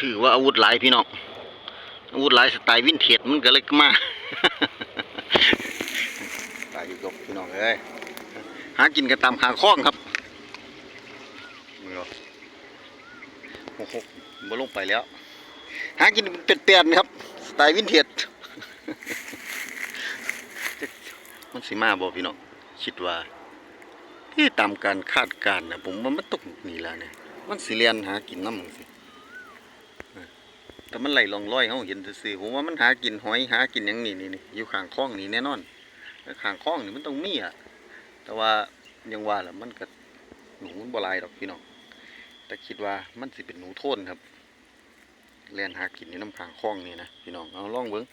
ถือว่าอาวุธหลายพี่น้องอาวุธหลายสไตล์วินเทจมันก็เลยมาตายอยู่กับพี่น้องเอ้ยหากินกันตามหาข้องครับมือเอาโอ้โหบ่ลงไปแล้ว หากินเป็นเปลี่ยนครับสไตล์วินเทจมันสิมาบ่พี่น้องคิดว่าที่ตามการคาดการณ์นะผมว่ามันตกนี่แล้วเนี่ยมันสิเลียนหากินน้ำมันสิ แต่มันไหลลองร้อยเขาเห็นซื่อผมว่ามันหากินหอยหากินอย่างนี้นี่นี่อยู่ข้างคลองนี่แน่นอนแล้วข้างคลองนี่มันต้องมีอะแต่ว่ายังว่าแหละมันก็หนูมันบลายดอกพี่น้องแต่คิดว่ามันสิเป็นหนูโทนครับเลียนหากินในน้ำข้างคลองนี่นะพี่น้องเอาล่องเบิ้ง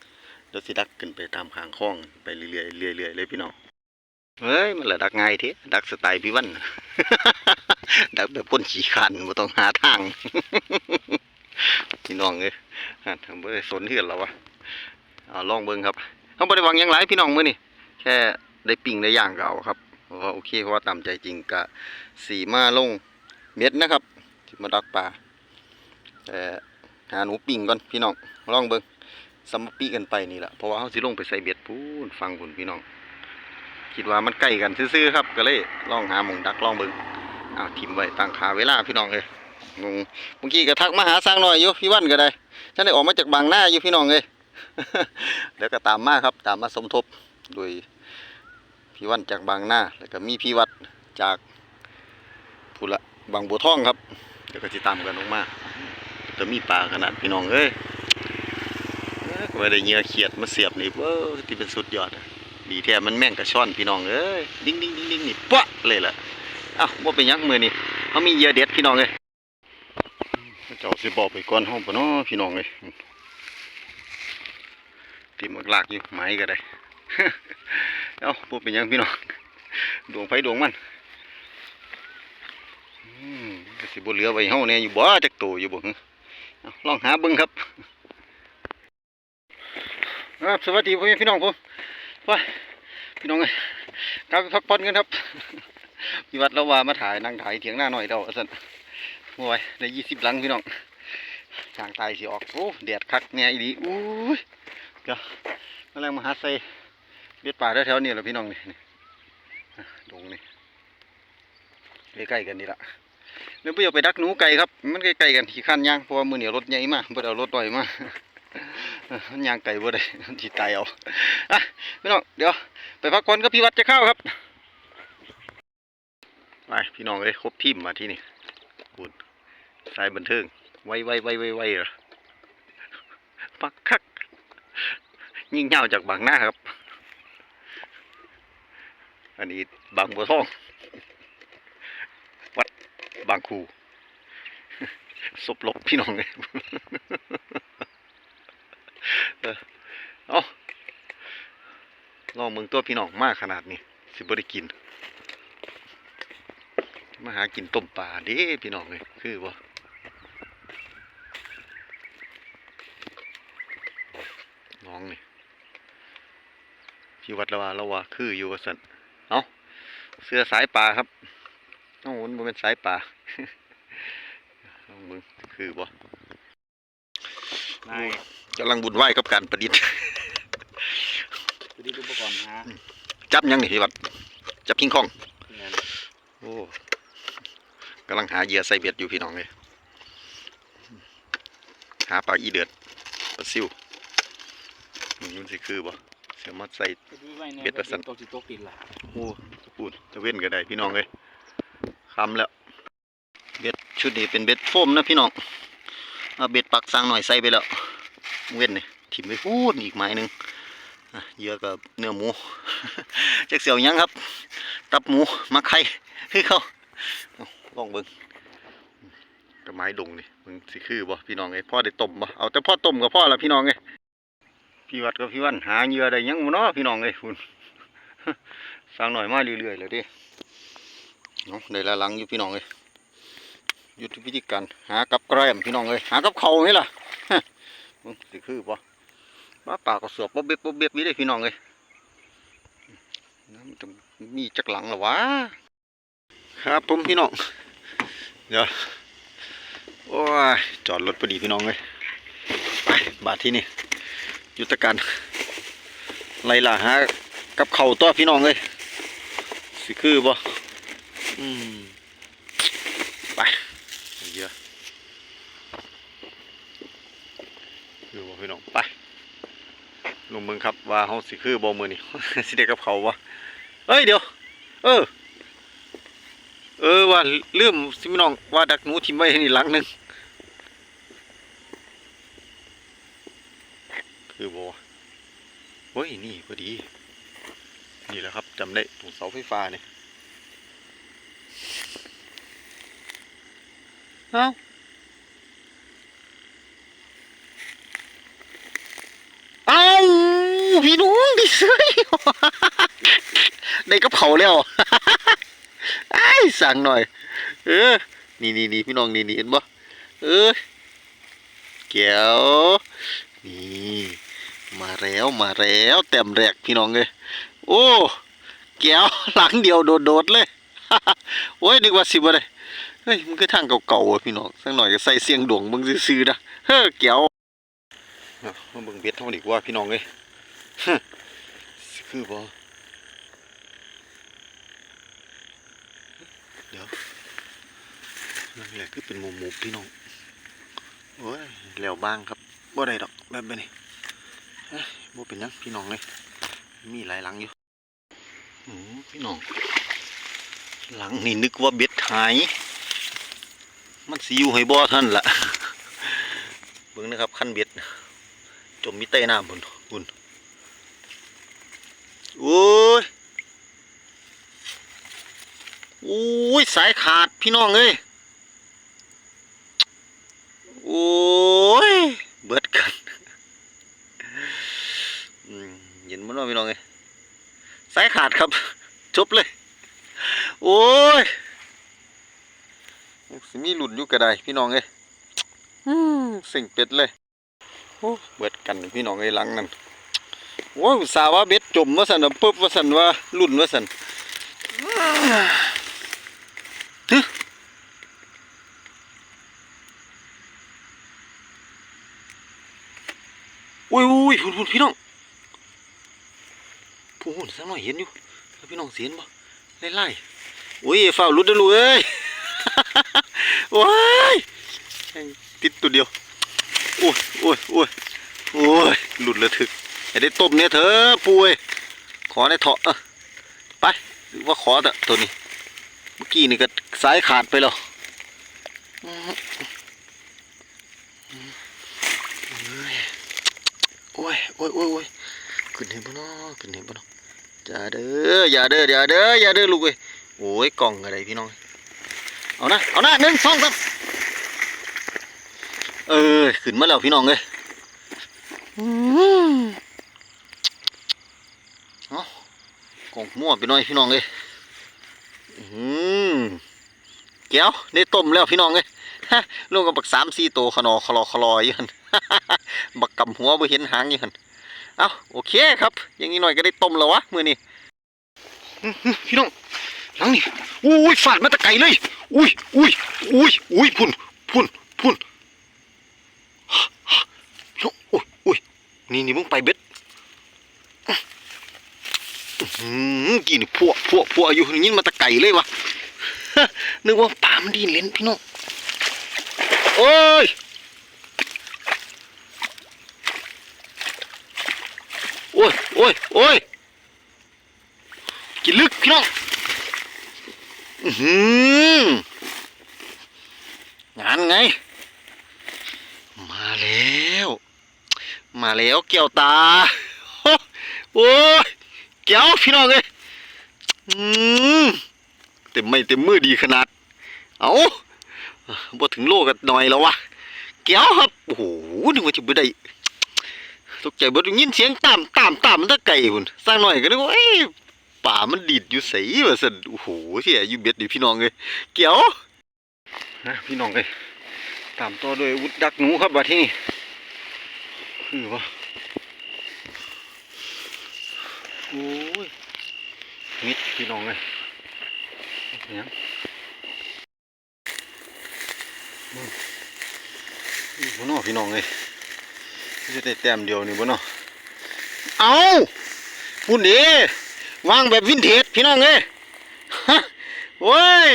เดี๋ยวสิดักขึ้นไปตามข้างคลองไปเรื่อยๆเรื่อยเลยพี่น้องเฮ้ยมันละดักง่ายทีดักสไตล์พี่วันดักแบบคนขี่ขันบ่ต้องหาทาง พี่น้องเอ้ยอะทำบ่ได้สนเหือนแล้วะเอาลองเบิ่งครับเขาบ่ได้วังยังหลายพี่น้องมือนี่แค่ได้ปิ้งได้ย่างก็เอาครับเราะว่าโอเคเพราะว่าตามใจจริงกะสีมาลงเม็ดนะครับมาดักปลาแต่หาหนูปิ้งก่อนพี่น้องลองเบิ่งสมปีกันไปนี่แหละเพราะว่าเขาสิลงไปใส่เบ็ดพูนฟังพุ่นพี่น้อง คิดว่ามันใกล้กันซื่อๆครับ ก็เลยลองหาหมองดักลองเบิ่งอ้าทิมไว้ตั้งขาเวลาพี่น้องเอ้ย งงเมื่อกี้ก็ทักมาหาสร้างหน่อยอยู่พี่วันก็ได้ฉันได้ออกมาจากบางหน้าอยู่พี่น้องเอ้ยเดี๋ยวก็ตามมาครับ ตามมาสมทบโดยพี่วันจากบางหน้าแล้วก็มีพี่วัดจากพุละบางบัวทองครับเดี๋ยวก็จะตามกันลงมาจะมีปลาขนาดพี่น้องเอ้ยเอ้ยก็ไม่ได้เงือเขียดมาเสียบนี่เว้อที่เป็นสุดยอดดีแท้มันแม่งกระช่อนพี่น้องเอ้ยดิ้งดิ้งดิ้งดิ้งนี่ปะเลยล่ะอ้าวว่าเป็นยังมือนี่เขามีเยอเด็ดพี่น้องเอ้ย เจ้าสิบอกไปก่อนห้องปะเนาะพี่น้องเอ้ยตีหมกลากอยู่ไม้ก็ได้เอ้าว่าเป็นยังพี่น้องดวงไฟดวงมันอืมก็สิบเหลือไว้เฮาแน่ยอยู่บ่จักโตอยู่บ่หึเอาลองหาเบิ่งครับครับสวัสดีพ่อแม่พี่น้องผมไปพี่น้องกลับพักผ่อนกันครับพี่วัดเราว่ามาถ่ายนั่งถ่ายเถียงหน้าหน่อยเดาสัน โอ้ยได้ยี่สิบหลังพี่น้องจางตายสิออก โอ้แดดคักเนี่ยอีดีอู้ยเดี๋ยวมาแรงมาหาใส่เบ็ดป่าแถวๆนี่แหละพี่น้องนี่ดงนี่ใกล้ๆกันนี่ละเดี๋ยวไปเอาไปดักหนูไก่ครับ มันใกล้ๆกันขี่ขั้นย่างเพราะว่ามือเหนียวรถใหญ่มากเพื่อเอารถหน่อยมามันย่างไก่บ่ได้ที่ตายเอาอะพี่น้องเดี๋ยวไปพักผ่อนกับพี่วัดจะเข้าครับไปพี่น้องเอ้ยครบทีมมาที่นี่ สายบันเทิง ไวไวไวไวไวเหรอปักคัก ยิ่งเงาจากบางหน้าครับ อันนี้บางบัวทอง วัดบางคูศพลบพี่น้องเลยเออเอาลองมืองตัวพี่น้องมากขนาดนี้ สิบ่ได้กิน มาหากินต้มปลาเด้พี่น้องเลยคือบ่น้ องนี่พี่วัดละว่าละว่าคืออยู่ว่าสันเอาเสื้อสายปลาครับน้องมันบ่เป็นสายปลาลองมึงคือบ่นายกำลังบุญไหวายกับการประดิษฐ์คือที่อุปกรณ์ฮะจับยังนี่พี่วัดจับคิงคองเงินโอ้กำลังหาเหยื่อใส่เบ็ดอยู่พี่น้องเลยหาปลาอีเดือดปลาซิว มันมันสิคือบ่เสียมัดใส่เบ็ดประสันตกสิตกติดละโอ้พูดจะเว้นก็ได้พี่น้องเลยคำแล้ว เบ็ดชุดนี้เป็นเบ็ดโฟมนะพี่น้องเอาเบ็ดปักสร้างหน่อยใส่ไปแล้ว เว้นนี่ถิ่มไปพูดอีกไม้หนึ่งอะเหยื่อกับเนื้อหมูจักเสียวหยังครับ ตับหมูมาไข่คือเขาเอาลองเบิ่งกับไม้ดงนี่มึงสิคือบ่พี่น้องไอ้ยพ่อได้ต้มบ่เอาแต่พ่อต้มกับพ่อละพี่น้องไอ้ย พี่วัดกับพี่วันหาเหยื่อได้ยังบ่เนาะพี่น้องไอ้ยคุณสร้างหน่อยมาเรื่อยๆเลยดิเนาะได้ละหลังอยู่พี่น้องเอ้ยยุทธวิธีการหากับแกล้มพี่น้องเอ้ยหากับเขาไหมล่ะมึงสิคือบ่ป้าปากก็สวบบ่เบ็ดบ่เบ็ดวิได้พี่น้องเอ้ยน้ำจะมีจักหลังหรอวะครับผมพี่น้องเดี๋ยวโอ้ยจอดรถพอดีพี่น้องเลยไปบาทที่นี่ ยุทธการไล่ล่าหากับเข่าตัวพี่น้องเลยสิคือบ่อืมไปเยอะคือบ่พี่น้องไปลงเมืองครับว่าเฮาสิคือบ่มือนี้สิได้กับเขาวบ่เอ้ยเดี๋ยว เออ เออว่าลืมสิพี่น้องว่าดักหนูทิมไว้นี่หลังหนึง คือบ่วเฮ้ย นี่พอดี นี่แหละครับจำได้ตรงเสาไฟฟ้าเนี่ยเอาเอาพี่น้องดิเซยได้กับเขาแล้วไอ้สั่งหน่อย เออ นี่นี่นี่พี่น้องนี่นี่เห็นบ่เออแก้วนี่ มาแล้วมาแล้วเต็มแรกพี่น้องเลยโอ้แก้วหลังเดียวโดดๆเลยโอ้ยนึกว่าสิบ่ได้เฮ้ยมันคือทางเก่าๆอะพี่น้องสักหน่อยก็ใส่เสียงดวงเบิ่งซื่อๆนะเฮ้อแก้วมาเบิ่งเบ็ดเท่านี้กว่าพี่น้องเอ้ยสิคือบ่เดี๋ยวนั่นแหละคือเป็นหมูหมูพี่น้องโอ้ยแล้วบ้างครับบ่ได้ดอกแบบนี้ บ่เป็นหยังพี่น้องเลย มีหลายหลังอยู่อืมพี่น้อง หลังนี่นึกว่าเบ็ดหาย มันสิอยู่ให้บ่ท่านละเบิ่งนะครับขั้นเบ็ด จมมีใต้น้ำพุ่นพุ่นโอ้ยโอ้ยสายขาดพี่น้องเอ้ย โอ้ย เบิดกันอืมเห็นมันว่าพี่น้องเอ้ยสายขาดครับ จบเลย โอ้ยสิมีหลุดอยู่ก็ไดพี่น้องเอ้ยสิ่งเป็ดเลยโอ้เบิดกันพี่น้องเอ้ยหลังนั่นโอ้ยสาว่าเบ็ดจมว่าสันปุ๊บว่าสันว่าลุ่นว่าสันอุ้ยอุ้ยพุ่นพุ่นพี่น้องพุ่นสักหน่อยเห็นอยู่ พี่น้องเสียนบ่ไล่ไล่อุ้ยเฝ้าวรุดด้อลูกเอ้ยว้ายติดตัวเดียวโอ้ยโอ้ยโอ้ยโอ้ยหลุดเลยถึกอย่าได้ต้มเนี่ยเถอะปุ้ยขอในเถาะไปหรือว่าขอแต่ตัวนี้ เมื่อกี้นี่ก็สายขาดไปแล้วอื้อหือโอ้ยโอ้ยโอ้ยโอ้ยขึ้นเห็นปะเนาะขึ้นเห็นปะเนาะ อย่าเด้ออย่าเด้ออย่าเด้ออย่าเด้อลูกเอ้ยโอ้ยกล่องอะไรพี่น้องเอานะเอานะหนึ่งสองสามเออขึ้นมาแล้วพี่น้องเลยอืมเอากล่องมั่วไปหน่อยพี่น้องเลยอืมแก้วได้ต้มแล้วพี่น้องเลยฮะลงกับบักสามสี่ตัวขนอคลอคลออยู่หันบักกำหัวบ่เห็นหางอยู่หัน เอาโอเคครับ อย่างนี้หน่อยก็ได้ต้มแล้ววะมือนี้อื้อหือพี่น้องหลังนี่อุ้ยฟาดมาตะไกลเลยอุ้ยอุ้ยอุ้ยอุ้ยพุ่นพุ่นพุ่นพี่น้องอุ้ยอุ้ยนี่นี่มึงไปเบ็ดอื้อหือกี่นี่พวกพวกพวกอยู่ยินมาตะไกลเลยวะนึกว่าปลามันดีเล่นพี่น้องโอ้ย โอ้ยโอ้ยโอ้ยกินลึกพี่น้องอือหืองานไง มาแล้ว มาแล้วเกี่ยวตา โอ้ยเกี่ยวพี่น้องเอ้ยอืมเต็มไม่เต็มมือดีขนาด เอาบ่ถึงโลกันหน่อยแล้ววะเกี่ยวครับ โอ้โหนึกว่าจะบ่ได้ ตกใจเบิดยินเสียงตามตามตามมันตะไก่พุ่นสร้างหน่อยก็นึกว่าเอ้ยป่ามันดีดอยู่ไสว่าซั่นโอ้โหเสียอยู่เบ็ดนี่พี่น้องเอ้ยเกี่ยวนะพี่น้องเอ้ยตามต่อด้วยวุธดักหนูครับบัดที่นี่คือว่าโอ้ยมิดพี่น้องเอ้ยเนี่ยอืมนี่บ่เนาะพี่น้องเอ้ย จะได้แต้มเดียวนี่บ่เนาะเอาพุ่นเดวางแบบวินเทจพี่น้องเอ้ยฮะโว้ย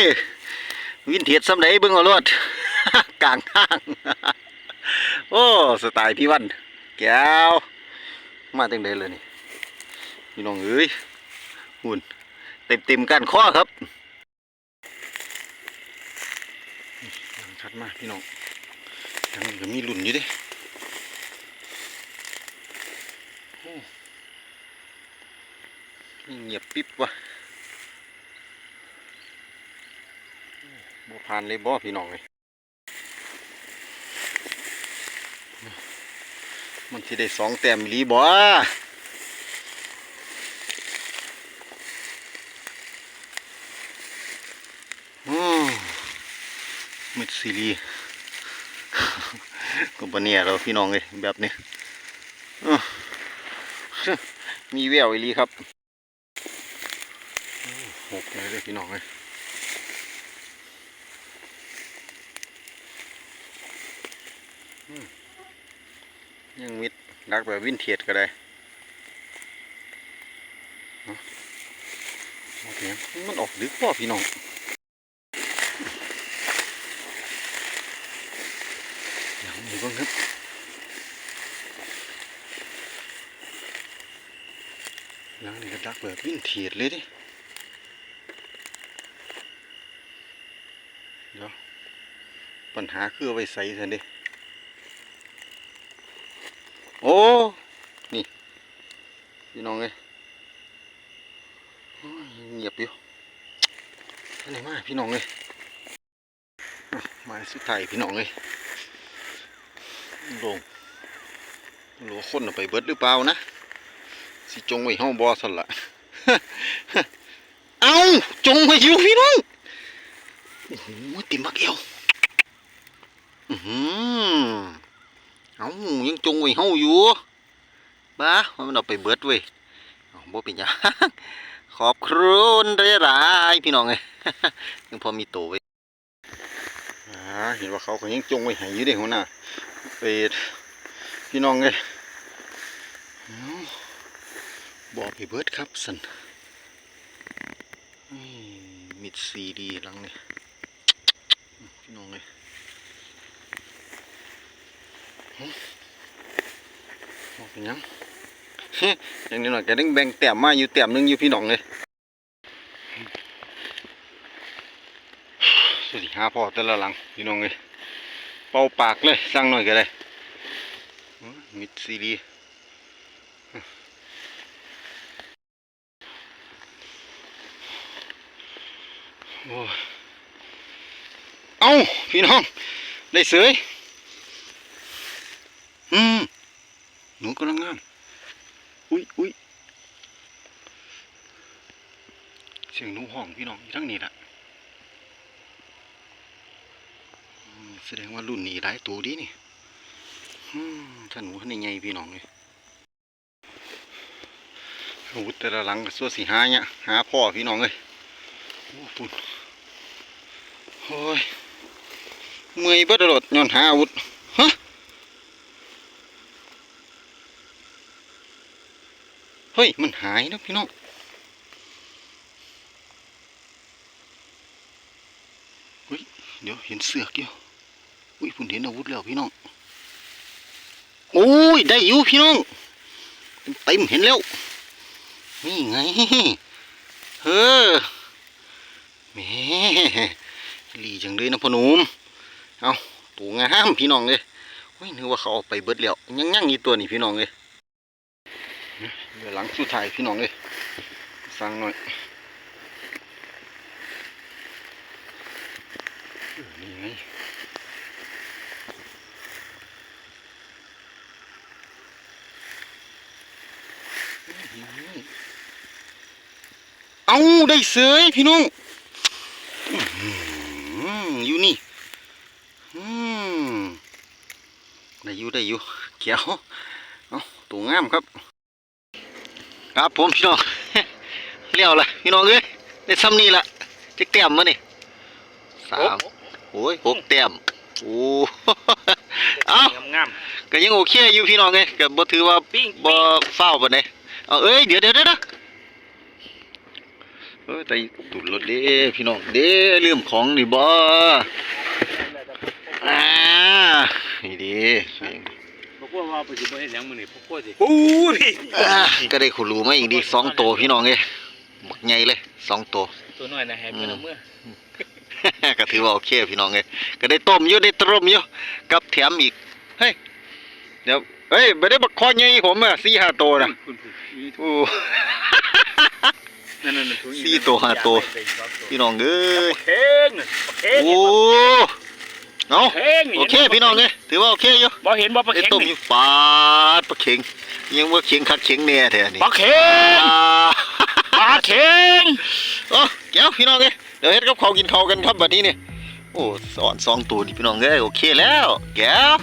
วินเทจสำไดเบิ่งเอารถกลางทางโอ้สไตล์พี่วันแก้วมาจังไดเลยนี่พี่น้องเอ้ยหุ่นเต็มเต็มๆกันข้อครับยังชัดมากพี่น้องยังก็มีหลุนอยู่ดิโอ้นี่ เงียบปิ๊บวะบ่ผ่านเลยบ่พี่น้องเลยมันสิได้สองแต้มลีบ่โอ้มิดซีรีก็บเนี่ยเราพี่น้องเลยแบบนี้มีแววอีลีครับ หกเลยเด้อพี่น้องเลยยังมิดดักแบบวินเทียดก็ได้เนาะโอเคมันออกดึกป่ะพี่น้องอย่างนี้บ้างครับอย่างนี้ก็ดักแบบวินเทียดเลยดิเดี๋ยว ปัญหาคือไว้ใส่สันดิโอ้ นี่ พี่น้องเลยเงียบอยู่อะไรมาพี่น้องเลยมาสุดท้ายพี่น้องเลยลงหรือว่าคนไปเบิดหรือเปล่านะ สิจงไว้ห้องบอสละเอาจงไว้อยู่พี่น้องโอ้โหติมบักเอว เอายังจงไว้ห้องอยู่บ้าว่ามันเอาไปเบิดเว้ยบ่เป็นหยังขอบครุณเด้อหลายพี่น้องเอยยังพอมีโตไว้เห็นว่าเขาก็ยังจงไว้ให้อยู่เด้หัวหน้าเป็ดพี่น้องเลยเอาบอกไปเบิดครับสันมิดซีดีหลังนี่พี่น้องเลยหึบอกเป็นห ยังอย่างนี้หน่อยแกดึงแบ่งแต้มมาอยู่แต้มนึงอยู่พี่น้องเลยสวัสดีหาพอแต่ละหลังพี่น้องเลยเป่าปากเลยสั่งหน่อยก็ได้มิดซีรีโอ้เอาพี่น้องได้เสยอืมหนู กำลังงาม อุ้ยอุ้ยเสียงหนูห้องพี่น้องอยู่ทั้งนี้ละอืมแสดงว่ารุ่นนี้หลายตัวดีนี่อืมถ้าหนูให้ไงพี่น้องเลยอาวุธแต่ละหลังก็สัวสีหาเนี่ยหาพ่อพี่น้องเลยโอ้ปุ่นโอ้ยเมื่อยเบิดตลอดย้อนหาอาวุธ ฮะเฮ้ย มันหายนะพี่น้องเฮ้ยเดี๋ยวเห็นเสือกอยู่อุ้ยผมเห็นอาวุธแล้วพี่น้องโอ้ยได้อยู่พี่น้องเต็มเห็นแล้วนี่ไงเฮ้อแม่หลีจังเลยนะพ่อหนุ่มเอาตัวงามพี่น้องเลยโอ้ยนึกว่าเขาเอาไปเบิดแล้วยังยังอีตัวนี่พี่น้องเลย เดี๋ยวหลังสุดท้ายพี่น้องเลยสั่งหน่อยเออนี่ไงเอาได้เสยพี่น้องอยู่นี่ได้อยู่ได้อยู่เขียวเอาตัวงามครับ ครับผมพี่น้องเลี้ยวละพี่น้องเอ้ยได้ซ้ำนี่ละจะแต้มมานี่สามโอ้ยหกแต้มโอ้เอาก็ยังโอเคอยู่พี่น้องไงก็บ่ถือว่าปิ้งบ่เฝ้าวปานใดเอาเอ้ยเดี๋ยวเดี๋ยวเดี๋ยวนะเอ้ยแต่ตุดรถเด้พี่น้องเด้ลืมของนี่บ่อ่านี่เด้ นี่พวกว่าไปสิบ่เฮ็ดหยังมื้อนี้พวกว่าสิปูพี่อ่าก็ได้ขุรูมาอีกดีสองตัวพี่น้องเอ้ยบักใหญ่เลยสองตัวตัวน้อยนะให้เพิ่นเอามื่อก็ถือว่าโอเคพี่น้องเอ้ยก็ได้ต้มอยู่ได้ต้มอยู่กับแถมอีกเฮ้ยเดี๋ยวเฮ้ยไม่ได้บักคอใหญ่ผมอะสี่ห้าตัวนะคุณคุณมีโอ้นั่นๆๆถุงอีกสี่ตัวห้าตัวพี่น้องเอ้ยเข่งน่ะเข่งโอ้ เอาเข่งโอเคพี่น้องเอ้ยถือว่าโอเคอยู่บ่เห็นบ่ปลาได้เข่งต้มอนี่ยู่ปาดปลาเข็งยังว่าเข็งคักเข็งแน่แท้นี่ปลาเข่งอ่าปลาเข่งโอ้แก้วพี่น้องเอ้ยเดี๋ยวเฮ็ดกับข้าวกินข้าวกันครับบัดนี้นี่โอ้สอนสองตัวนี่พี่น้องเอ้ยโอเคแล้วแก้ว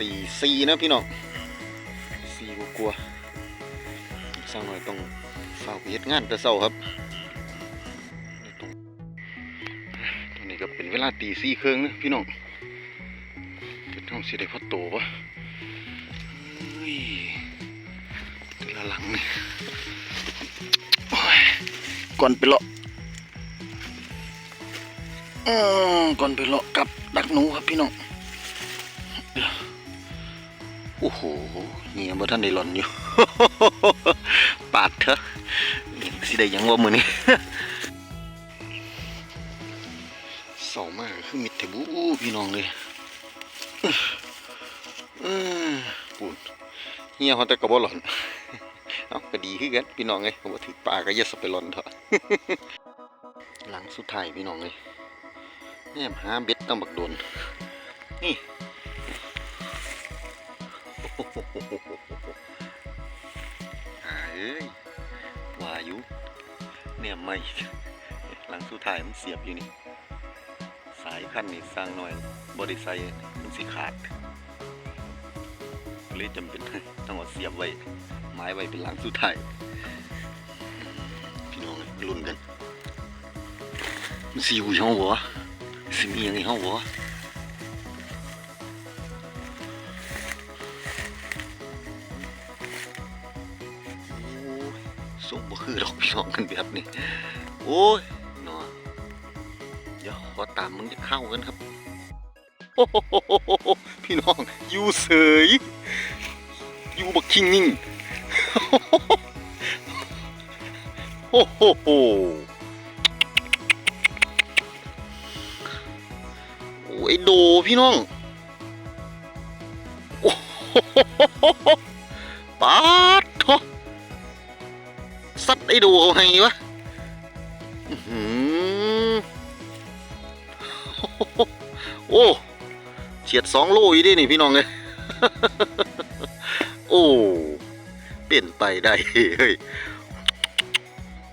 ตีสี่นะพี่น้องสี่กลัวสร้างหน่อยต้องเฝ้าเฮ็ดงานแต่เช้าครับต้องนนี้ก็เป็นเวลาตีสี่ครึ่งนะพี่น้องเป็นท้องสิได้พอโตปะเฮ้ยแต่ละหลังนี่ยก่อนไปเลาะอืมก่อนไปเลาะกับดักหนูครับพี่น้อง อ้โหเงียบ่ท่านได้หล่อนอยู่ ปาดเถอะสิได้ยังว่ามือนี้เศร้ามากคือมิดเทบูพี่น้องเลยอืมปูนเฮียเขาแต่กระบอหล่อนเอ้าก็ดีคือกันพี่น้องเลยผมว่าถือปลาก็ย่าสไปหล่อนเถอะหลังสุดท้ายพี่น้องเลยแนมหาเบ็ดต้องบักโดนนี่ หาเอ้ยวายู่เนี่ยไม่หลังสุดท้ายมันเสียบอยู่นี่ สายขั้นนี่สร้างหน่อยบริไซมันสิขาดเลยจำเป็นต้องเอาเสียบไว้ไม้ไว้เป็นหลังสุดท้ายพี่น้องลุ้นกันมันสิอยู่ช่องหัวสิมีอย่างในห้องวะ พี่น้องกันแบบนี้ โอ้ยเนาะเดี๋ยวขอตามมึงจะเข้ากันครับ โอ้โหพี่น้องอยู่เสยอยู่บักคิงนิ่งโอ้โหโอ้ยโดพี่น้องโอ้โหปาดโถ สัตว์ไอ้โดเอาให้วะอื้อหือโอ้เฉียดสองโลอยู่ดินี่พี่น้องเลยโอ้เปลี่ยนไปได้เฮ้ย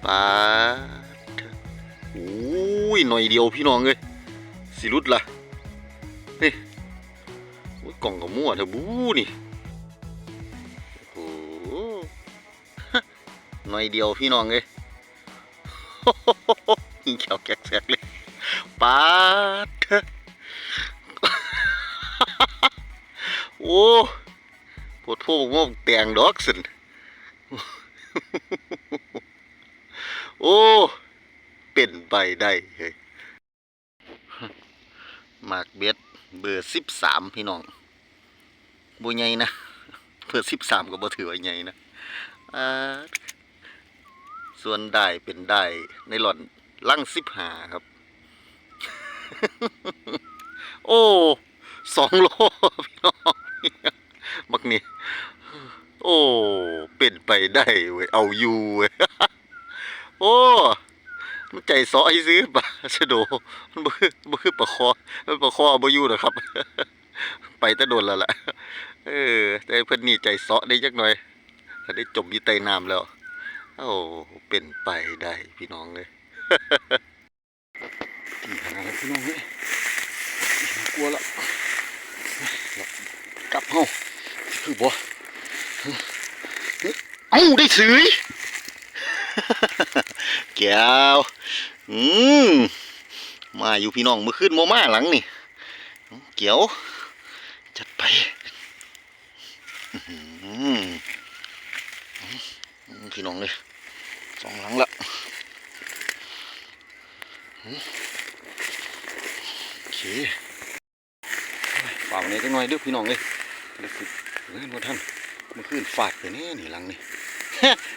ปาดโอ้ยหน่อยเดียวพี่น้องเลยสิรุดละนี่โอ้ยกล่องกับมั่วเถอบูนี่โอ้ หน่อยเดียวพี่น้องเลยยิงแขวแกกแสกเลยปาดเถอะโพดโทบอกว่าแตงดอกสินโอ้ เป็นไปได้เฮ้ยมากเบ็ดเบอร์สิบสามพี่น้องบ่ใหญ่นะเบอร์สิบสามก็บ่ถือว่าใหญ่นะอ่า ส่วนได้เป็นได้ในหล่อนลังสิบหาครับ โอ้สองโลพี่น้องบักนี่โอ้ เป็นไปได้เว้ยเอาอยู่เว้ยโอ้มันใจซอให้ซื้อปลาชะโดมันบ่คือบ่คือปลาคอมันปลาคออาบ่อยู่หรอครับ ไปแต่โดนแล้วล่ะเออ แต่เพิ่นนี่ใจซอได้จักหน่อยถ้าได้จมอยู่ใต้น้ำแล้ว โอ้เป็นไปได้พี่น้องเลยที่ขนาดแล้วพี่น้องเฮ้ยกลัวละกลับเฮาคือบ่เอ้าได้สืยแก้วอืมมาอยู่พี่น้องเมื่อคืนโมมาหลังนี่เกี่ยว จัดไปพี่น้องเลย องหลังละโอเคฝากนี้จังหน่อยเด้อพี่น้องเลยเดี๋ยวสิเฮ้ยบ่ท่านเมื่อคืนฝาดไปแน่นี่หลังนี่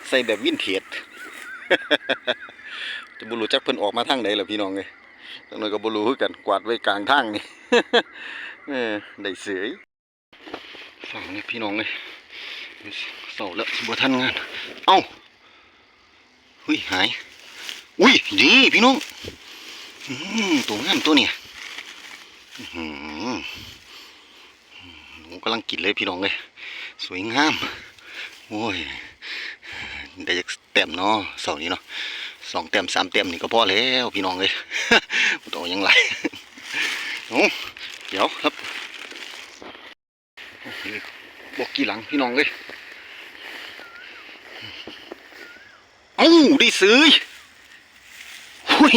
ใส่แบบวินเทจจะบุรุจักเพิ่นออกมาทางไหนล่ะพี่น้องเลยจังหน่อยก็บุรุคือกันกวาดไว้กลางทางนี่เออได้เสือยฝั่งนี้พี่น้องเลยเสาแล้วสิบ่ทันงาน เอ้า หุยหาย อุ้ยนี่พี่น้องตัวงามตัวเนี่ยหนูกำลังกินเลยพี่น้องเลยสวยงาม โอ้ยได้จากเต็มเนาะเสานี้เนาะสองเต็มสามเต็มนี่ก็พอแล้วพี่น้องเลยต้องเอาหยังไรโอ้เดี๋ยวครับบอกกี่หลังพี่น้องเลย เอ้าได้ซื้อหุย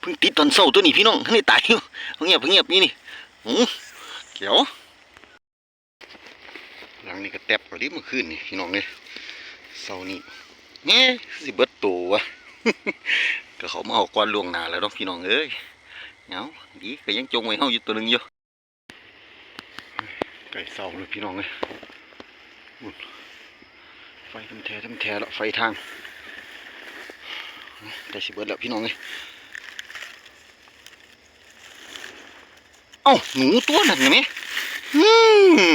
เพิ่งติดตอนเสาร์ตัวนี้พี่น้องให้ตายอยู่เงียบเงียบนี่นี่อือเดี๋ยวหลังนี้ก็แตบกว่าดิเมื่อคืนนี่พี่น้องเลยเสาร์นี้แง่สิเบิดตัววะก็เขามาเอาก้อนล่วงหน้าแล้วเนาะพี่น้องเอ้ยเงาดีก็ยังจงไว้เฮาอยู่ตัวหนึงอยู่ไก่เสาเลยพี่น้องเอ้ยไฟทำแท้ทำแท้แล้วไฟทาง ได้สิเบิดแล้วพี่น้องเอ้ยเอ้าหนูตัวนั้นไงแม่อื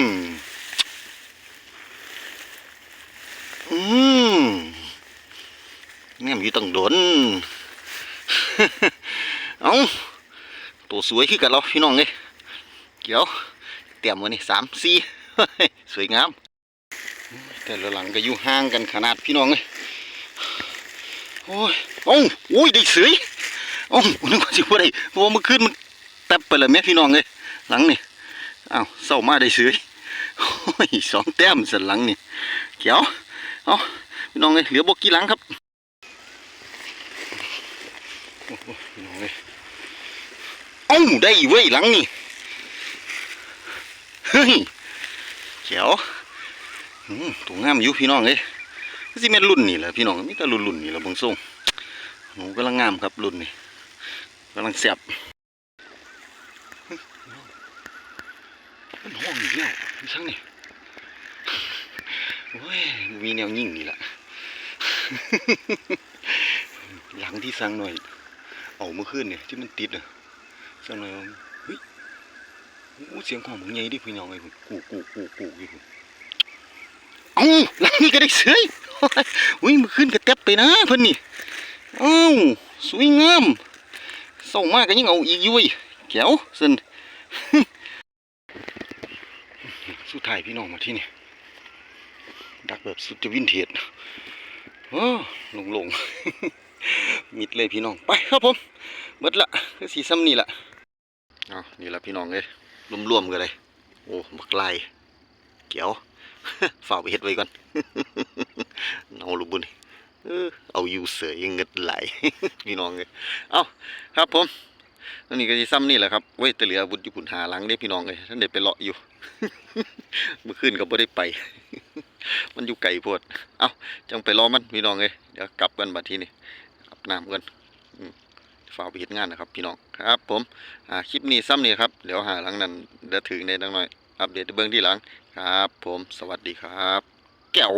มอืมแม่มอยู่ตั้งโดนเอ้าตัวสวยขึ้นกันเราพี่น้องเลยเกี่ยวเตรียมวันนี้สามสี่สวยงาม แต่ละหลังก็อยู่ห่างกันขนาดพี่น้องเลย โอ้ยเอ้โอ้ยได้เสือยเอ้นึกว่าสิว่าได้เพราะว่าเมื่อคืนมันแตบไปแล้วแม่พี่น้องเลยหลังนี่อ้าวเศร้ามาได้เสือยโอ้ยสองแต้มสันหลังนี่เกี่ยวเอาพี่น้องเลยเหลือบกกี่หลังครับโอ้โหพี่น้องเลยเอ้าได้เว้ยหลังนี่เฮ้ยเขียวอืมตัวงามอยู่พี่น้องเลย สิแม่นรุ่นนี่แหละพี่น้องมีแต่รุ่นรุ่นนี่แหละบางทรงหนูกำลังงามครับรุ่นนี่กำลังเฮ้ยมันห้องอีกแล้วมีช่างนี่โอ้ยมีแนวยิ่งนี่แหละหลังที่สั่งหน่อย เอาเมื่อคืนเนี่ยที่มันติดอะสั่งหน่อยเฮ้ยโอ้เสียงของมึงใหญ่ดิพี่น้องไอ้พุ่นกูกูกูกูอยู่พุ่นเอ้าหลังนี้ก็ได้เสย อุ้ยมื่อคืนก็เต็บไปนะเพิ่อนนี่อ้าวสวยงามส่งมากก็ยังเอาอีกอยู่เว้ยแก้วสินสุดท้ายพี่น้องมาที่นี่ดักแบบสุดจะวินเทจโอ้ลงลงมิดเลยพี่น้องไปครับผมเบิดละคือสีซ้ำนี่ละเอานี่ละพี่น้องเลยรวมๆกันเลยโอ้บักลายเกี่ยวฝ่าไปเฮ็ดไว้ก่อน เอาลูกบุญเออเอาอยู่เสือยังเงิดไหลพี่น้องเลยเอาครับผมอันนี้ก็สิซ้ำนี่แหละครับเว้ยแต่เหลืออาวุธอยู่พุ่นหาหลังเด้พี่น้องเอ้ยท่านได้ไปเลาะอยู่ เมื่อคืนก็บ่ได้ไป มันอยู่ไกลโพดเอ้าจังไปรอมันพี่น้องเอ้ยเดี๋ยวกลับกันบัดทีนี้อาบน้ำกันฝ่ากไปเฮ็ดงานนะครับพี่น้องครับผมคลิปนี้ซ้ำนี่ครับเดี๋ยวหาหลังนั้นเดี๋ยวถึงในดังหน่อย อัปเดตเบื้องที่หลังครับ ผมสวัสดีครับ แก้ว